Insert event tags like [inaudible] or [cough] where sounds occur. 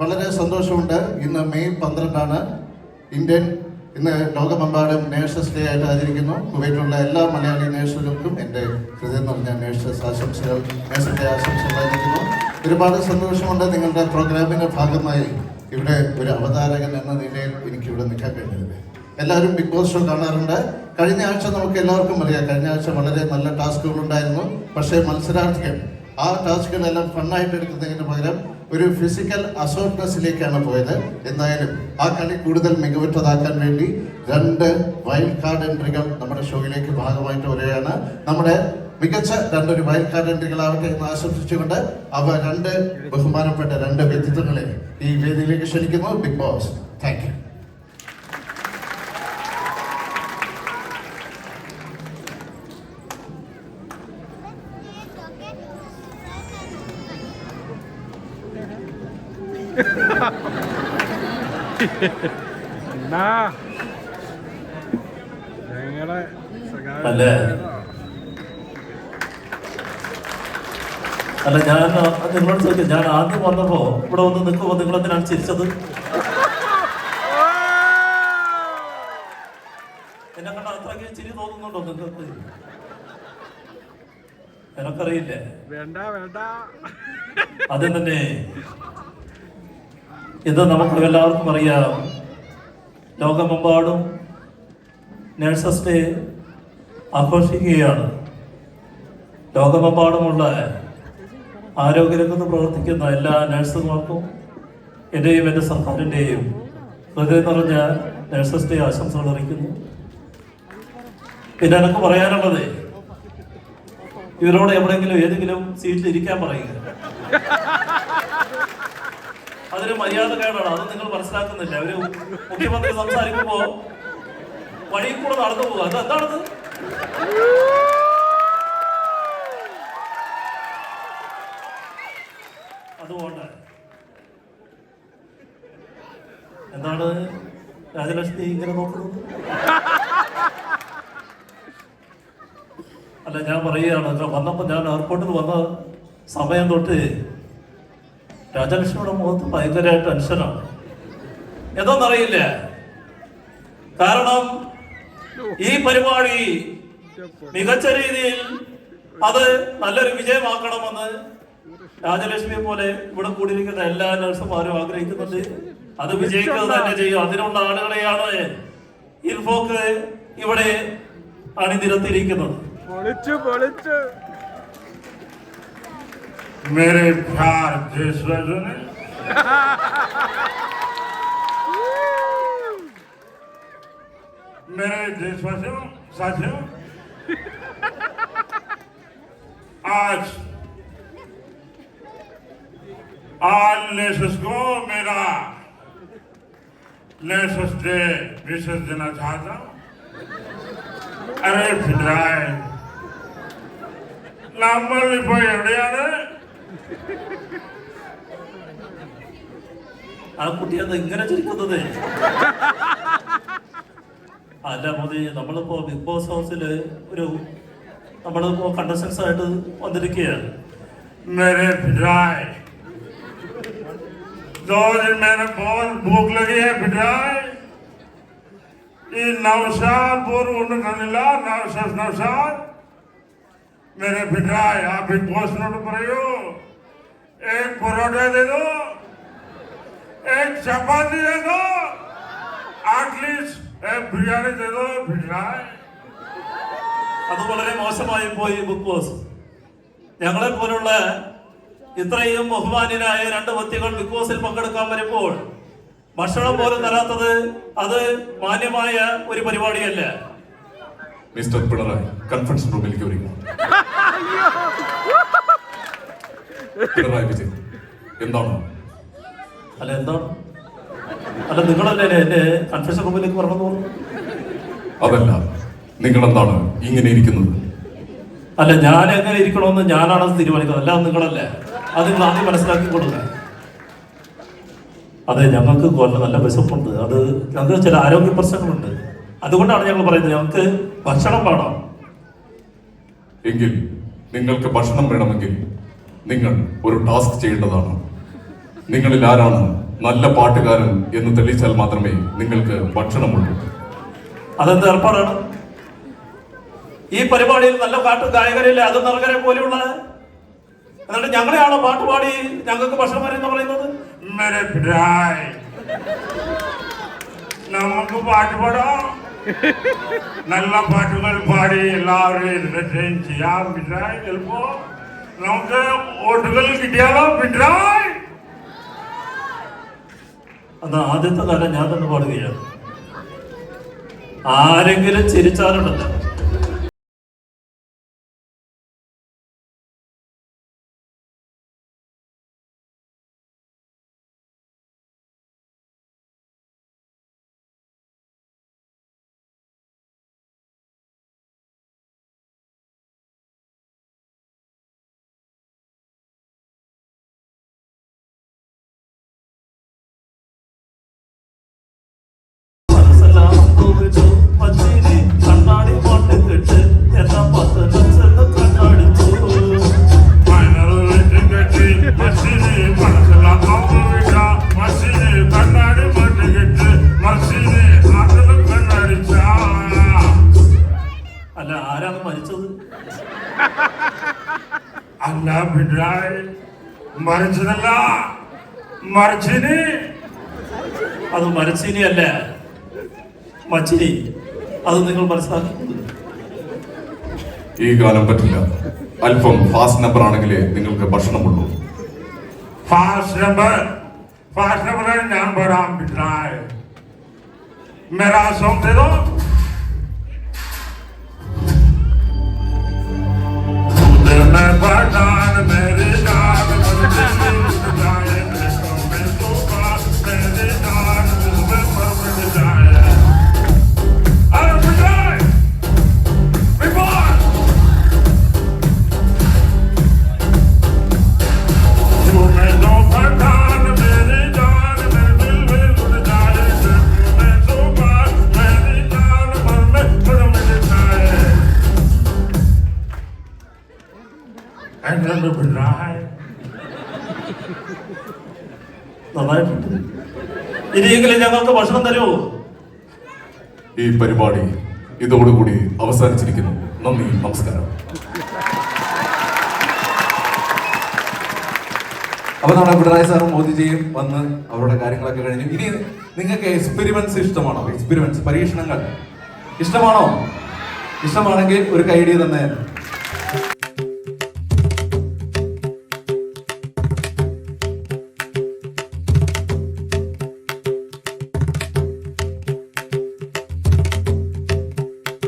വളരെ സന്തോഷമുണ്ട്. ഇന്ന് മെയ് പന്ത്രണ്ടാണ് ഇന്ത്യൻ ഇന്ന് ലോകമെമ്പാടും നേഴ്സസ് ഡേ ആയിട്ട് ആചരിക്കുന്നു. കുവൈറ്റിലുള്ള എല്ലാ മലയാളി നേഴ്സുകൾക്കും എന്റെ ഹൃദയം നിറഞ്ഞ നേഴ്സസ് ആശംസകൾ നേഴ്സസ് ഡേ ആശംസകൾ ആചരിക്കുന്നു ഒരുപാട് സന്തോഷമുണ്ട് നിങ്ങളുടെ പ്രോഗ്രാമിന്റെ ഭാഗമായി ഇവിടെ ഒരു അവതാരകൻ എന്ന നിലയിൽ എനിക്ക് ഇവിടെ നിൽക്കാൻ കഴിഞ്ഞത്. എല്ലാവരും ബിഗ് ബോസ് ഷോ കാണാറുണ്ട്. കഴിഞ്ഞ ആഴ്ച നമുക്ക് എല്ലാവർക്കും അറിയാം. കഴിഞ്ഞ ആഴ്ച വളരെ നല്ല ടാസ്കുകൾ ഉണ്ടായിരുന്നു പക്ഷേ മത്സരാർത്ഥികൾ ആ ടാസ്കുകളെല്ലാം ഫണ്ണായിട്ട് എടുക്കുന്നതിന് പകരം ഒരു ഫിസിക്കൽ അസോർട്ട്നെസ്സിലേക്കാണ് പോയത്. എന്തായാലും ആ കളി കൂടുതൽ മികവുറ്റതാക്കാൻ വേണ്ടി രണ്ട് വൈൽഡ് കാർഡ് എൻട്രികൾ നമ്മുടെ ഷോയിലേക്ക് ഭാഗമായിട്ട് വരികയാണ്. നമ്മുടെ മികച്ച രണ്ടൊരു വൈൽഡ് കാർഡ് എൻട്രികളാവട്ടെ എന്ന് ആശംസിച്ചുകൊണ്ട് അവ രണ്ട് ബഹുമാനപ്പെട്ട രണ്ട് വ്യക്തിത്വങ്ങളെ ഈ വേദിയിലേക്ക് ക്ഷണിക്കുന്നു. ബിഗ് ബോസ് താങ്ക് എന്നാ? ഞങ്ങളെ അല്ല? ഞാൻ നിങ്ങളോട് ചോദിക്കാം ഞാൻ ആദ്യം വന്നപ്പോ ഇവിടെ വന്ന് നിൽക്കുമ്പോ നിങ്ങൾ എന്തിനാണ് ചിരിച്ചത്? എന്നെ കണ്ട അത്രയ്ക്ക് ചിരി തോന്നുന്നുണ്ടോ നിങ്ങൾക്ക്? എനക്കറിയില്ലേ? വേണ്ട വേണ്ട. അത് തന്നെ. ഇത് നമുക്ക് എല്ലാവർക്കും അറിയാം. ലോകമെമ്പാടും നേഴ്സസ് ഡേ ആഘോഷിക്കുകയാണ്. ലോകമെമ്പാടുമുള്ള ആരോഗ്യരംഗത്ത് പ്രവർത്തിക്കുന്ന എല്ലാ നേഴ്സുമാർക്കും എന്റെയും എന്റെ സർക്കാരിന്റെയും ഹൃദയം നിറഞ്ഞ നേഴ്സസ് ഡേ ആശംസകൾ അറിയിക്കുന്നു. പിന്നെ എനിക്ക് പറയാനുള്ളത് ഇവരോട് എവിടെയെങ്കിലും ഏതെങ്കിലും സീറ്റിൽ ഇരിക്കാൻ പറയുക. അതൊരു മര്യാദ കേടാണ് അത് നിങ്ങൾ മനസ്സിലാക്കുന്നില്ല. അവർ മുഖ്യമന്ത്രി സംസാരിക്കുമ്പോ വഴിയിൽ കൂടെ നടന്നു പോകുക അത് എന്താണത്? അതുകൊണ്ട് എന്താണ് രാജലക്ഷ്മി ഇങ്ങനെ നോക്കുന്നത്? അല്ല ഞാൻ പറയുകയാണ്. വന്നപ്പോ വന്നപ്പോൾ ഞാൻ എയർപോർട്ടിൽ വന്ന സമയം തൊട്ട് രാജലക്ഷ്മിയുടെ മുഖത്ത് ഭയങ്കര ടെൻഷനാണ്. എന്താണെന്നറിയില്ല കാരണം ഈ പരിപാടി മികച്ച രീതിയിൽ അത് നല്ലൊരു വിജയമാക്കണമെന്ന് രാജലക്ഷ്മിയെ പോലെ ഇവിടെ കൂടിയിരിക്കുന്ന എല്ലാ നഴ്സുമാരും ആഗ്രഹിക്കുന്നുണ്ട്. അത് വിജയിക്കുക തന്നെ ചെയ്യും. അതിനുള്ള ആളുകളെയാണ് ഇൻഫോക്ക് ഇവിടെ അണിനിരത്തിയിരിക്കുന്നത്. मेरे प्यार देशवासियों ने मेरे देशवासियों, साथियों, आज आज नेशस को मेरा नेशस डे विशेष देना चाहता हूँ। अरे फिर नाम भी नम्मल इप्पो एवड़े ആ കുട്ടി അത് ഇങ്ങനെ ചിരിക്കുന്നത് അല്ല മോദി നമ്മളിപ്പോ ബിഗ് ബോസ് ഹൗസില് ഒരു നമ്മളിപ്പോ കണ്ടസ്റ്റൻസ് ആയിട്ട് വന്നിരിക്കുകയാണ് मेरे फिराए दो दिन मैंने बहुत भूख लगी है फिराए ഈ നൗഷാദ് പോർ കൊണ്ടുതന്നില്ല നൗഷാദ് നൗഷാദ് मेरे फिराए आप बिग बॉस नोट പറയൂ एक परोठा दे दो एक चपाती दे दो एटलीस्ट एक बिरयानी दे दो फिराए അത് വളരെ മോശമായി പോയി ബിഗ് ബോസ് ഞങ്ങളെ പോലുള്ള ഇത്രയും ബഹുമാന്യരായ രണ്ട് വ്യക്തികൾ ബിഗ് ബോസിൽ പങ്കെടുക്കാൻ വരുമ്പോൾ ഭക്ഷണം പോലും തരാത്തത് അത് മാന്യമായ ഒരു പരിപാടിയല്ല മിസ്റ്റർ പിണറായി കൺഫറൻസ് റൂമിലേക്ക് വരിക പിണറായി വിജയൻ. എന്താണ്? അല്ല എന്താണ് അല്ല നിങ്ങളല്ലേ എന്റെ കൺഫ്യൂഷൻ റൂമിലേക്ക് പറഞ്ഞു അതല്ല നിങ്ങൾ എന്താണ് ഇങ്ങനെ ഇരിക്കുന്നത്? അല്ല ഞാൻ എങ്ങനെ ഇരിക്കണമെന്ന് ഞാനാണ് അത് തീരുമാനിക്കുന്നത്. അല്ലാതെ നിങ്ങളല്ലേ. അത് നിങ്ങൾ ആദ്യം മനസ്സിലാക്കി കൊടുക്കുക അതെ ഞങ്ങൾക്ക് കൊല്ല നല്ല വിശപ്പുണ്ട്. അത് ഞങ്ങൾക്ക് ചില ആരോഗ്യ പ്രശ്നങ്ങളുണ്ട്. അതുകൊണ്ടാണ് ഞങ്ങൾ പറയുന്നത് ഞങ്ങൾക്ക് ഭക്ഷണം വേണം. എങ്കിൽ നിങ്ങൾക്ക് ഭക്ഷണം വേണമെങ്കിൽ നിങ്ങൾ ഒരു ടാസ്ക് ചെയ്യേണ്ടതാണ്. നിങ്ങളിൽ ആരാണ് നല്ല പാട്ടുകാരൻ എന്ന് തെളിയിച്ചാൽ മാത്രമേ നിങ്ങൾക്ക് ഭക്ഷണമുള്ളൂ. അതെന്ത് ഏർപ്പാടാണ്? ഈ പരിപാടിയിൽ നല്ല പാട്ട് ഗായകരല്ലേ? അത് നർഗരെ പോലെയുള്ളത്. എന്നിട്ട് ഞങ്ങളെയാണോ പാട്ട് പാടി ഞങ്ങൾക്ക് ഭക്ഷണം വരുന്ന പറയുന്നത്? നമുക്ക് പാട്ട് പാടാം. നല്ല പാട്ടുകൾ പാടി എല്ലാവരും ചെയ്യാം. എളുപ്പം. നമുക്ക് വോട്ടുകൾ കിട്ടിയാലോ? പിട്ടായി അത് ആദ്യത്തെ തല ഞാൻ തന്നെ പാടുകയാണ്. ആരെങ്കിലും ചിരിച്ചാലുണ്ടല്ലോ. അല്ല ആരാണ് മരിച്ചത് [laughs] അല്ല പിട്ടായി മറിച്ചതല്ല മറിച്ചിന് അത് മരച്ചീനി അല്ല മച്ചിനി അത് നിങ്ങൾ മനസ്സിലാക്കുന്നത് ഈ ഗാനം പറ്റില്ല അല്പം ഫാസ്റ്റ് നമ്പർ ആണെങ്കിലേ നിങ്ങൾക്ക് ഭക്ഷണമുള്ളൂ ഫാസ്റ്റ് നമ്പർ ഫാസ്റ്റ് നമ്പർ ഞാൻ പറയാം പിട്ടായി मेरा सॉन्ग दे दो ഒരു പിഴാൾ നന്നായിട്ടുണ്ട്. ഇനിയെങ്കിലും ഞങ്ങൾക്ക് ഈ പരിപാടി ഇതോടുകൂടി അവസാനിച്ചിരിക്കുന്നു. നന്ദി നമസ്കാരം. അപ്പൊ നമ്മുടെ പിണറായി സാറും മോദിജിയും വന്ന് അവരുടെ കാര്യങ്ങളൊക്കെ കഴിഞ്ഞു. ഇനി നിങ്ങൾക്ക് എക്സ്പെരിമെന്റ്സ് ഇഷ്ടമാണോ? എക്സ്പെരിമെന്റ്സ് പരീക്ഷണങ്ങൾ ഇഷ്ടമാണോ? ഇഷ്ടമാണെങ്കിൽ ഒരു കൈഡിയ തന്നെ